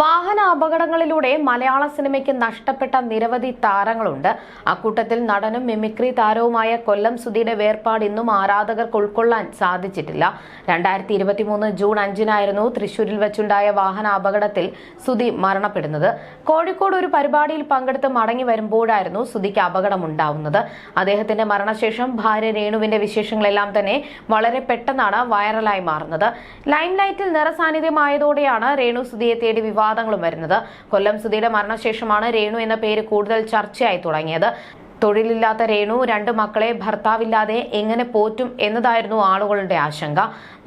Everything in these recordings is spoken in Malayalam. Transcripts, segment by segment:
വാഹന അപകടങ്ങളിലൂടെ മലയാള സിനിമയ്ക്ക് നഷ്ടപ്പെട്ട നിരവധി താരങ്ങളുണ്ട്. അക്കൂട്ടത്തിൽ നടനും മിമിക്രി താരവുമായ കൊല്ലം സുധിയുടെ വേർപാട് ഇന്നും ആരാധകർക്ക് ഉൾക്കൊള്ളാൻ സാധിച്ചിട്ടില്ല. രണ്ടായിരത്തി ഇരുപത്തിമൂന്ന് ജൂൺ അഞ്ചിനായിരുന്നു തൃശൂരിൽ വെച്ചുണ്ടായ വാഹന അപകടത്തിൽ സുധി മരണപ്പെടുന്നത്. കോഴിക്കോട് ഒരു പരിപാടിയിൽ പങ്കെടുത്ത് മടങ്ങി വരുമ്പോഴായിരുന്നു സുധിക്ക് അപകടമുണ്ടാവുന്നത്. അദ്ദേഹത്തിന്റെ മരണശേഷം ഭാര്യ രേണുവിന്റെ വിശേഷങ്ങളെല്ലാം തന്നെ വളരെ പെട്ടെന്നാണ് വൈറലായി മാറുന്നത്. ലൈംലൈറ്റിൽ നിറസാന്നിധ്യമായതോടെയാണ് രേണു സുധിയെ തേടി വിവാദങ്ങളും വരുന്നത്. കൊല്ലം സുധിയുടെ മരണശേഷമാണ് രേണു എന്ന പേര് കൂടുതൽ ചർച്ചയായി തുടങ്ങിയത്. തൊഴിലില്ലാത്ത രേണു രണ്ട് മക്കളെ ഭർത്താവില്ലാതെ എങ്ങനെ പോറ്റും എന്നതായിരുന്നു ആളുകളുടെ ആശങ്ക.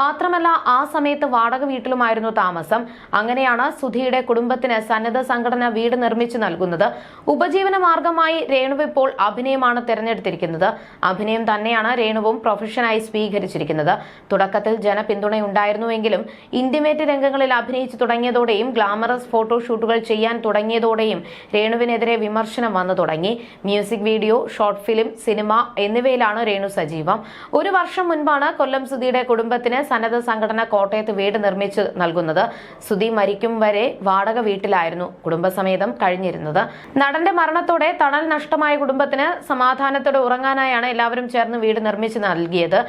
മാത്രമല്ല ആ സമയത്ത് വാടക വീട്ടിലുമായിരുന്നു താമസം. അങ്ങനെയാണ് സുധിയുടെ കുടുംബത്തിന് സന്നദ്ധ സംഘടന വീട് നിർമ്മിച്ചു നൽകുന്നത്. ഉപജീവന മാർഗമായി രേണു ഇപ്പോൾ അഭിനയമാണ് തിരഞ്ഞെടുത്തിരിക്കുന്നത്. അഭിനയം തന്നെയാണ് രേണുവും പ്രൊഫഷനായി സ്വീകരിച്ചിരിക്കുന്നത്. തുടക്കത്തിൽ ജനപിന്തുണയുണ്ടായിരുന്നുവെങ്കിലും ഇന്റിമേറ്റ് രംഗങ്ങളിൽ അഭിനയിച്ചു തുടങ്ങിയതോടെയും ഗ്ലാമറസ് ഫോട്ടോഷൂട്ടുകൾ ചെയ്യാൻ തുടങ്ങിയതോടെയും രേണുവിനെതിരെ വിമർശനം വന്നു തുടങ്ങി. Music video short film cinema എന്നിവയിലാണ് രേണു സജീവം. ഒരു വർഷം മുൻപാണ് കൊല്ലം സുധിയുടെ കുടുംബത്തിന് സന്നദ്ധ സംഘടന കോട്ടയത്ത് വീട് നിർമ്മിച്ചു നൽകുന്നത്. സുധി മരിക്കും വരെ വാടക വീട്ടിലായിരുന്നു കുടുംബസമേതം കഴിഞ്ഞിരുന്നത്. നടന്റെ മരണത്തോടെ തണൽ നഷ്ടമായ കുടുംബത്തിന് സമാധാനത്തോടെ ഉറങ്ങാനായാണ് എല്ലാവരും ചേർന്ന് വീട് നിർമ്മിച്ചു നൽകിയത്.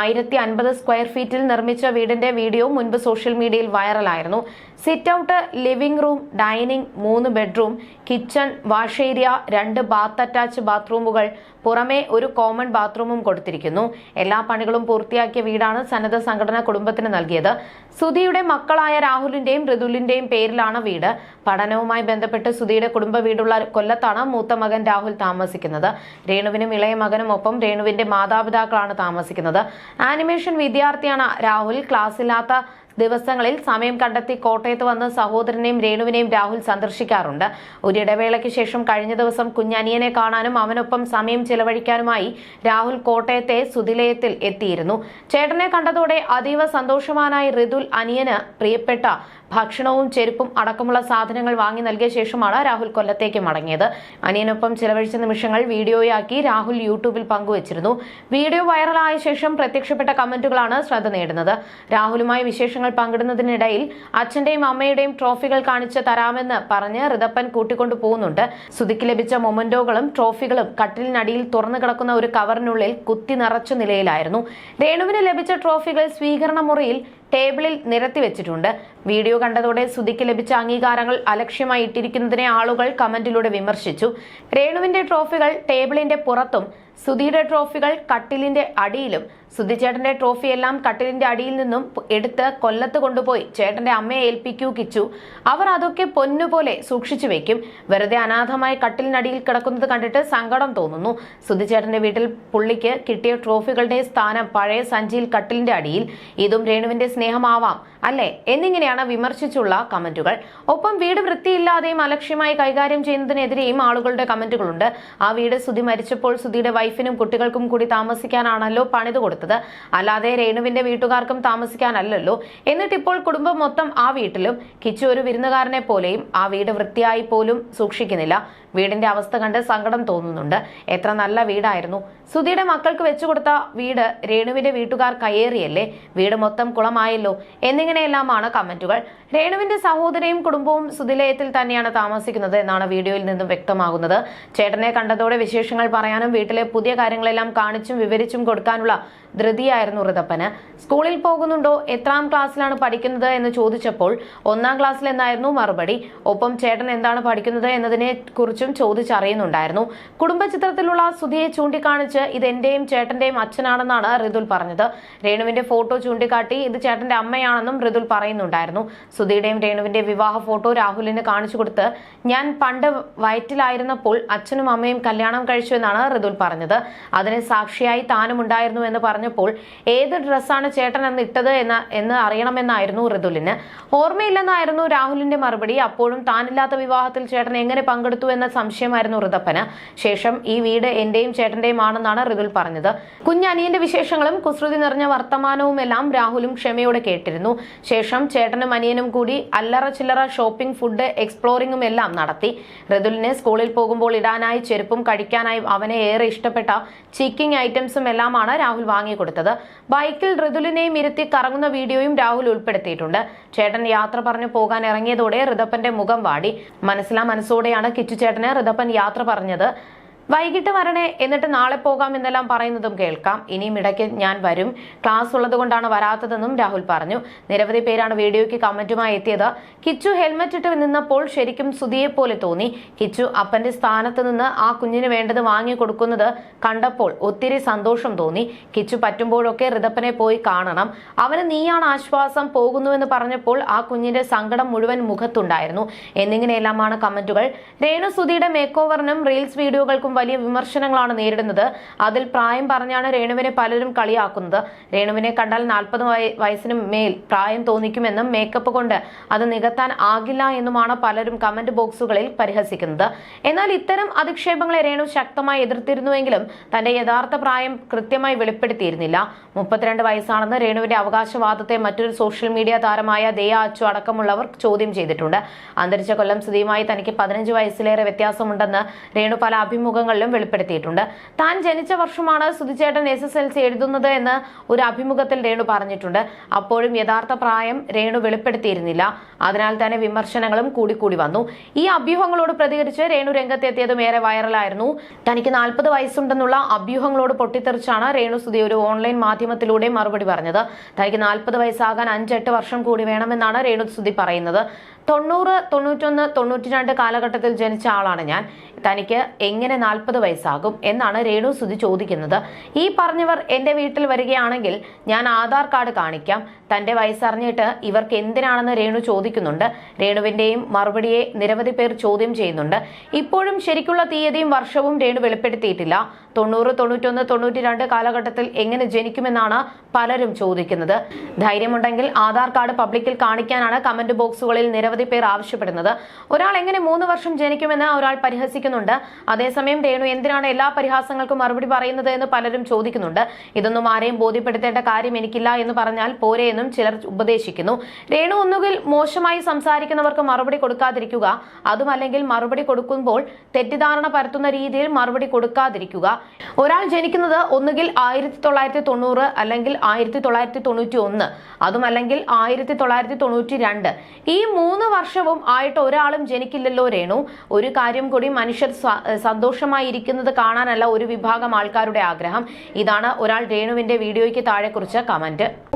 ആയിരത്തി അൻപത് സ്ക്വയർ ഫീറ്റിൽ നിർമ്മിച്ച വീടിന്റെ വീഡിയോ മുൻപ് സോഷ്യൽ മീഡിയയിൽ വൈറലായിരുന്നു. Sit out living room dining മൂന്ന് ബെഡ്റൂം കിച്ചൺ വാഷ് ഏരിയ രണ്ട് ബാത്ത് അറ്റാച്ച് ബാത്റൂമുകൾ പുറമെ ഒരു കോമൺ ബാത്റൂമും കൊടുത്തിരിക്കുന്നു. എല്ലാ പണികളും പൂർത്തിയാക്കിയ വീടാണ് സന്നദ്ധ സംഘടന കുടുംബത്തിന് നൽകിയത്. സുധിയുടെ മക്കളായ രാഹുലിന്റെയും ഋതുലിന്റെയും പേരിലാണ് വീട്. പഠനവുമായി ബന്ധപ്പെട്ട് സുധിയുടെ കുടുംബ വീടുള്ള കൊല്ലത്താണ് മൂത്ത മകൻ രാഹുൽ താമസിക്കുന്നത്. രേണുവിനും ഇളയ മകനും ഒപ്പം രേണുവിന്റെ മാതാപിതാക്കളാണ് താമസിക്കുന്നത്. ആനിമേഷൻ വിദ്യാർത്ഥിയാണ് രാഹുൽ. ക്ലാസ്സില്ലാത്ത ദിവസങ്ങളിൽ സമയം കണ്ടെത്തി കോട്ടയത്ത് വന്ന് സഹോദരനെയും രേണുവിനെയും രാഹുൽ സന്ദർശിക്കാറുണ്ട്. ഒരിടവേളയ്ക്ക് ശേഷം കഴിഞ്ഞ ദിവസം കുഞ്ഞനിയനെ കാണാനും അവനൊപ്പം സമയം ചെലവഴിക്കാനുമായി രാഹുൽ കോട്ടയത്തെ സുതിലയത്തിൽ എത്തിയിരുന്നു. ചേട്ടനെ കണ്ടതോടെ അതീവ സന്തോഷവാനായി ഋതുൽ അനിയന് പ്രിയപ്പെട്ട ഭക്ഷണവും ചെരുപ്പും അടക്കമുള്ള സാധനങ്ങൾ വാങ്ങി നൽകിയ ശേഷമാണ് രാഹുൽ കൊല്ലത്തേക്ക് മടങ്ങിയത്. അനിയനൊപ്പം ചിലവഴിച്ച നിമിഷങ്ങൾ വീഡിയോയാക്കി രാഹുൽ യൂട്യൂബിൽ പങ്കുവച്ചിരുന്നു. വീഡിയോ വൈറലായ ശേഷം പ്രത്യക്ഷപ്പെട്ട കമന്റുകളാണ് ശ്രദ്ധ നേടുന്നത്. രാഹുലുമായി വിശേഷങ്ങൾ പങ്കിടുന്നതിനിടയിൽ അച്ഛന്റെയും അമ്മയുടെയും ട്രോഫികൾ കാണിച്ച് തരാമെന്ന് പറഞ്ഞ് റിതപ്പൻ കൂട്ടിക്കൊണ്ടു പോകുന്നുണ്ട്. സുതിക്ക് ലഭിച്ച മൊമന്റോകളും ട്രോഫികളും കട്ടിലിനടിയിൽ തുറന്നു കിടക്കുന്ന ഒരു കവറിനുള്ളിൽ കുത്തി നിറച്ച നിലയിലായിരുന്നു. രേണുവിന് ലഭിച്ച ട്രോഫികൾ സ്വീകരണ മുറിയിൽ ടേബിളിൽ നിരത്തി വെച്ചിട്ടുണ്ട്. വീഡിയോ കണ്ടതോടെ സുധിക്ക് ലഭിച്ച അംഗീകാരങ്ങൾ അലക്ഷ്യമായി ഇട്ടിരിക്കുന്നതിനെ ആളുകൾ കമന്റിലൂടെ വിമർശിച്ചു. രേണുവിന്റെ ട്രോഫികൾ ടേബിളിന്റെ പുറത്തും സുധിയുടെ ട്രോഫികൾ കട്ടിലിന്റെ അടിയിലും സുധി ട്രോഫിയെല്ലാം കട്ടിലിന്റെ അടിയിൽ നിന്നും എടുത്ത് കൊല്ലത്ത് കൊണ്ടുപോയി. ചേട്ടന്റെ അമ്മയെ ഏൽപ്പിക്കൂ കിച്ചു. അവർ അതൊക്കെ പൊന്നുപോലെ സൂക്ഷിച്ചു വെക്കും. വെറുതെ അനാഥമായി കട്ടിലിനടിയിൽ കിടക്കുന്നത് കണ്ടിട്ട് സങ്കടം തോന്നുന്നു. സുധിച്ചേട്ടന്റെ വീട്ടിൽ പുള്ളിക്ക് കിട്ടിയ ട്രോഫികളുടെ സ്ഥാനം പഴയ സഞ്ചിയിൽ കട്ടിലിന്റെ അടിയിൽ. ഇതും രേണുവിന്റെ സ്നേഹമാവാം അല്ലേ? എന്നിങ്ങനെയാണ് വിമർശിച്ചുള്ള കമന്റുകൾ. ഒപ്പം വീട് വൃത്തിയില്ലാതെയും അലക്ഷ്യമായി കൈകാര്യം ചെയ്യുന്നതിനെതിരെയും ആളുകളുടെ കമന്റുകളുണ്ട്. ആ വീട് സുധി മരിച്ചപ്പോൾ സുധിയുടെ വൈഫിനും കുട്ടികൾക്കും കൂടി താമസിക്കാനാണല്ലോ പണിത് കൊടുത്തത്. അല്ലാതെ രേണുവിന്റെ വീട്ടുകാർക്കും താമസിക്കാനല്ലല്ലോ. എന്നിട്ട് ഇപ്പോൾ കുടുംബം മൊത്തം ആ വീട്ടിലും. കിച്ചു ഒരു വിരുന്നുകാരനെ പോലെയും ആ വീട് വൃത്തിയായി പോലും സൂക്ഷിക്കുന്നില്ല. വീടിന്റെ അവസ്ഥ കണ്ട് സങ്കടം തോന്നുന്നുണ്ട്. എത്ര നല്ല വീടായിരുന്നു. സുധിയുടെ മക്കൾക്ക് വെച്ചുകൊടുത്ത വീട് രേണുവിന്റെ വീട്ടുകാർ കയ്യേറിയല്ലേ? വീട് മൊത്തം കുളമായല്ലോ. എന്നിങ്ങനെയെല്ലാമാണ് കമന്റുകൾ. രേണുവിന്റെ സഹോദരയും കുടുംബവും സുധിലയത്തിൽ തന്നെയാണ് താമസിക്കുന്നത് എന്നാണ് വീഡിയോയിൽ നിന്നും വ്യക്തമാകുന്നത്. ചേട്ടനെ കണ്ടതോടെ വിശേഷങ്ങൾ പറയാനും വീട്ടിലെ പുതിയ കാര്യങ്ങളെല്ലാം കാണിച്ചും വിവരിച്ചും കൊടുക്കാനുള്ള ധൃതിയായിരുന്നു ഋതപ്പന് സ്കൂളിൽ പോകുന്നുണ്ടോ? എത്രാം ക്ലാസ്സിലാണ് പഠിക്കുന്നത് എന്ന് ചോദിച്ചപ്പോൾ ഒന്നാം ക്ലാസ്സിൽ എന്നായിരുന്നു മറുപടി. ഒപ്പം ചേട്ടൻ എന്താണ് പഠിക്കുന്നത് എന്നതിനെ കുറിച്ചും ചോദിച്ചറിയുന്നുണ്ടായിരുന്നു. കുടുംബ ചിത്രത്തിലുള്ള സുധിയെ ചൂണ്ടിക്കാണിച്ച് ഇത് എന്റെയും ചേട്ടന്റെയും അച്ഛനാണെന്നാണ് റിതുൽ പറഞ്ഞത്. രേണുവിന്റെ ഫോട്ടോ ചൂണ്ടിക്കാട്ടി ഇത് ചേട്ടന്റെ അമ്മയാണെന്നും റിതുൽ പറയുന്നുണ്ടായിരുന്നു. സുധിയുടെയും രേണുവിന്റെ വിവാഹ ഫോട്ടോ രാഹുലിന് കാണിച്ചു കൊടുത്ത് ഞാൻ പണ്ട് വയറ്റിലായിരുന്നപ്പോൾ അച്ഛനും അമ്മയും കല്യാണം കഴിച്ചു എന്നാണ് റിതുൽ പറഞ്ഞത്. അതിന് സാക്ഷിയായി താനും ഉണ്ടായിരുന്നു എന്ന് പറഞ്ഞപ്പോൾ ഏത് ഡ്രസ്സാണ് ചേട്ടൻ അന്ന് ഇട്ടത് എന്ന് എന്ന് അറിയണമെന്നായിരുന്നു റിതുലിന്. ഓർമ്മയില്ലെന്നായിരുന്നു രാഹുലിന്റെ മറുപടി. അപ്പോഴും താനില്ലാത്ത വിവാഹത്തിൽ ചേട്ടൻ എങ്ങനെ പങ്കെടുത്തു എന്ന സംശയമായിരുന്നു ഋതപ്പന്. ശേഷം ഈ വീട് എന്റെയും ചേട്ടന്റെയും ആണെന്നാണ് ഋതുൽ പറഞ്ഞത് കുഞ്ഞനിയന്റെ വിശേഷങ്ങളും കുസൃതി നിറഞ്ഞ വർത്തമാനവും എല്ലാം രാഹുലും ക്ഷമയോടെ കേട്ടിരുന്നു. ശേഷം ചേട്ടനും അനിയനും കൂടി അല്ലറ ചില്ലറ ഷോപ്പിംഗ് ഫുഡ് എക്സ്പ്ലോറിംഗും എല്ലാം നടത്തി. ഋതുലിനെ സ്കൂളിൽ പോകുമ്പോൾ ഇടാനായി ചെരുപ്പും കഴിക്കാനായി അവനെ ഏറെ ഇഷ്ടപ്പെട്ട ചിക്കിംഗ് ഐറ്റംസും എല്ലാമാണ് രാഹുൽ വാങ്ങിക്കൊടുത്തത്. ബൈക്കിൽ ഋതുലിനെയും ഇരുത്തി കറങ്ങുന്ന വീഡിയോയും രാഹുൽ ഉൾപ്പെടുത്തിയിട്ടുണ്ട്. ചേട്ടൻ യാത്ര പറഞ്ഞു പോകാൻ ഇറങ്ങിയതോടെ ഋതപ്പന്റെ മുഖം വാടി. മനസ്സിലാ മനസ്സോടെയാണ് കിച്ചു ചേട്ടന് റിതപ്പൻ യാത്ര പറഞ്ഞത് വൈകിട്ട് വരണേ എന്നിട്ട് നാളെ പോകാം എന്നെല്ലാം പറയുന്നതും കേൾക്കാം. ഇനിയും ഇടയ്ക്ക് ഞാൻ വരും. ക്ലാസ് ഉള്ളതുകൊണ്ടാണ് വരാത്തതെന്നും രാഹുൽ പറഞ്ഞു. നിരവധി പേരാണ് വീഡിയോയ്ക്ക് കമന്റുമായി എത്തിയത്. കിച്ചു ഹെൽമറ്റ് ഇട്ട് നിന്നപ്പോൾ ശരിക്കും സുധിയെ പോലെ തോന്നി. കിച്ചു അപ്പന്റെ സ്ഥാനത്ത് നിന്ന് ആ കുഞ്ഞിന് വേണ്ടത് വാങ്ങി കൊടുക്കുന്നത് കണ്ടപ്പോൾ ഒത്തിരി സന്തോഷം തോന്നി. കിച്ചു പറ്റുമ്പോഴൊക്കെ ഋതപ്പനെ പോയി കാണണം. അവന് നീയാണ് ആശ്വാസം പോകുന്നുവെന്ന് പറഞ്ഞപ്പോൾ ആ കുഞ്ഞിന്റെ സങ്കടം മുഴുവൻ മുഖത്തുണ്ടായിരുന്നു. എന്നിങ്ങനെയെല്ലാമാണ് കമന്റുകൾ. രേണു സുധിയുടെ മേക്ക് റീൽസ് വീഡിയോകൾക്കും വലിയ വിമർശനങ്ങളാണ് നേരിടുന്നത്. അതിൽ പ്രായം പറഞ്ഞാണ് രേണുവിനെ പലരും കളിയാക്കുന്നത്. രേണുവിനെ കണ്ടാൽ നാൽപ്പത് വയസ്സിന് മേൽ പ്രായം തോന്നിക്കുമെന്നും മേക്കപ്പ് കൊണ്ട് അത് നികത്താൻ ആകില്ല എന്നുമാണ് പലരും കമന്റ് ബോക്സുകളിൽ പരിഹസിക്കുന്നത്. എന്നാൽ ഇത്തരം അധിക്ഷേപങ്ങളെ രേണു ശക്തമായി എതിർത്തിരുന്നുവെങ്കിലും തന്റെ യഥാർത്ഥ പ്രായം കൃത്യമായി വെളിപ്പെടുത്തിയിരുന്നില്ല. മുപ്പത്തിരണ്ട് വയസ്സാണെന്ന് രേണുവിന്റെ അവകാശവാദത്തെ മറ്റൊരു സോഷ്യൽ മീഡിയ താരമായ ദയ അച്ചു അടക്കമുള്ളവർ ചോദ്യം ചെയ്തിട്ടുണ്ട്. അന്തരിച്ച കൊല്ലം സ്ഥിതിയുമായി തനിക്ക് പതിനഞ്ച് വയസ്സിലേറെ വ്യത്യാസമുണ്ടെന്ന് രേണു പല അഭിമുഖങ്ങളിലും വെളിപ്പെടുത്തിയിട്ടുണ്ട്. താൻ ജനിച്ച വർഷമാണ് സുധിച്ചേട്ടൻ എസ് എസ് എൽ സി എഴുതുന്നത് എന്ന് ഒരു അഭിമുഖത്തിൽ രേണു പറഞ്ഞിട്ടുണ്ട്. അപ്പോഴും യഥാർത്ഥ പ്രായം രേണു വെളിപ്പെടുത്തിയിരുന്നില്ല. അതിനാൽ തന്നെ വിമർശനങ്ങളും കൂടിക്കൂടി വന്നു. ഈ അഭ്യൂഹങ്ങളോട് പ്രതികരിച്ച് രേണു രംഗത്തെത്തിയതും ഏറെ വൈറലായിരുന്നു. തനിക്ക് നാൽപ്പത് വയസ്സുണ്ടെന്നുള്ള അഭ്യൂഹങ്ങളോട് പൊട്ടിത്തെറിച്ചാണ് രേണു സുധി ഒരു ഓൺലൈൻ മാധ്യമത്തിലൂടെ മറുപടി പറഞ്ഞത്. തനിക്ക് നാൽപ്പത് വയസ്സാകാൻ അഞ്ചെട്ട് വർഷം കൂടി വേണമെന്നാണ് രേണു സുധി പറയുന്നത്. തൊണ്ണൂറ് തൊണ്ണൂറ്റൊന്ന് തൊണ്ണൂറ്റി രണ്ട് കാലഘട്ടത്തിൽ ജനിച്ച ആളാണ് ഞാൻ. തനിക്ക് എങ്ങനെ നാൽപ്പത് വയസ്സാകും എന്നാണ് രേണു സുധി ചോദിക്കുന്നത്. ഈ പറഞ്ഞവർ എന്റെ വീട്ടിൽ വരികയാണെങ്കിൽ ഞാൻ ആധാർ കാർഡ് കാണിക്കാം. തന്റെ വയസ്സറിഞ്ഞിട്ട് ഇവർക്ക് എന്തിനാണെന്ന് രേണു ചോദിക്കുന്നുണ്ട്. രേണുവിന്റെയും മറുപടിയെ നിരവധി പേർ ചോദ്യം ചെയ്യുന്നുണ്ട്. ഇപ്പോഴും ശരിക്കുള്ള തീയതിയും വർഷവും രേണു വെളിപ്പെടുത്തിയിട്ടില്ല. തൊണ്ണൂറ് തൊണ്ണൂറ്റൊന്ന് തൊണ്ണൂറ്റി രണ്ട് കാലഘട്ടത്തിൽ എങ്ങനെ ജനിക്കുമെന്നാണ് പലരും ചോദിക്കുന്നത്. ധൈര്യമുണ്ടെങ്കിൽ ആധാർ കാർഡ് പബ്ലിക്കിൽ കാണിക്കാനാണ് കമന്റ് ബോക്സുകളിൽ നിരവധി പേർ ആവശ്യപ്പെടുന്നത്. ഒരാൾ എങ്ങനെ മൂന്ന് വർഷം ജനിക്കുമെന്ന് ഒരാൾ പരിഹസിക്കുന്നുണ്ട്. അതേസമയം രേണു എന്തിനാണ് എല്ലാ പരിഹാസങ്ങൾക്കും മറുപടി പറയുന്നത് എന്ന് പലരും ചോദിക്കുന്നുണ്ട്. ഇതൊന്നും ആരെയും ബോധ്യപ്പെടുത്തേണ്ട കാര്യം എനിക്കില്ല എന്ന് പറഞ്ഞാൽ പോരെ എന്നും ചിലർ ഉപദേശിക്കുന്നു. രേണു ഒന്നുകിൽ മോശമായി സംസാരിക്കുന്നവർക്ക് മറുപടി കൊടുക്കാതിരിക്കുക. അതുമല്ലെങ്കിൽ മറുപടി കൊടുക്കുമ്പോൾ തെറ്റിദ്ധാരണ പരത്തുന്ന രീതിയിൽ മറുപടി കൊടുക്കാതിരിക്കുക. ഒരാൾ ജനിക്കുന്നത് ഒന്നുകിൽ ആയിരത്തി തൊള്ളായിരത്തി തൊണ്ണൂറ് അല്ലെങ്കിൽ ആയിരത്തി തൊള്ളായിരത്തി തൊണ്ണൂറ്റി ഒന്ന് അതുമല്ലെങ്കിൽ ആയിരത്തി തൊള്ളായിരത്തി തൊണ്ണൂറ്റി രണ്ട് ഈ മൂന്ന് വർഷവും ആയിട്ട് ഒരാളും ജനിക്കില്ലല്ലോ രേണു. ഒരു കാര്യം കൂടി മനുഷ്യർ സന്തോഷമായി ഇരിക്കുന്നത് കാണാനല്ല ഒരു വിഭാഗം ആൾക്കാരുടെ ആഗ്രഹം. ഇതാണ് ഒരാൾ രേണുവിന്റെ വീഡിയോയ്ക്ക് താഴെ കുറിച്ച കമന്റ്.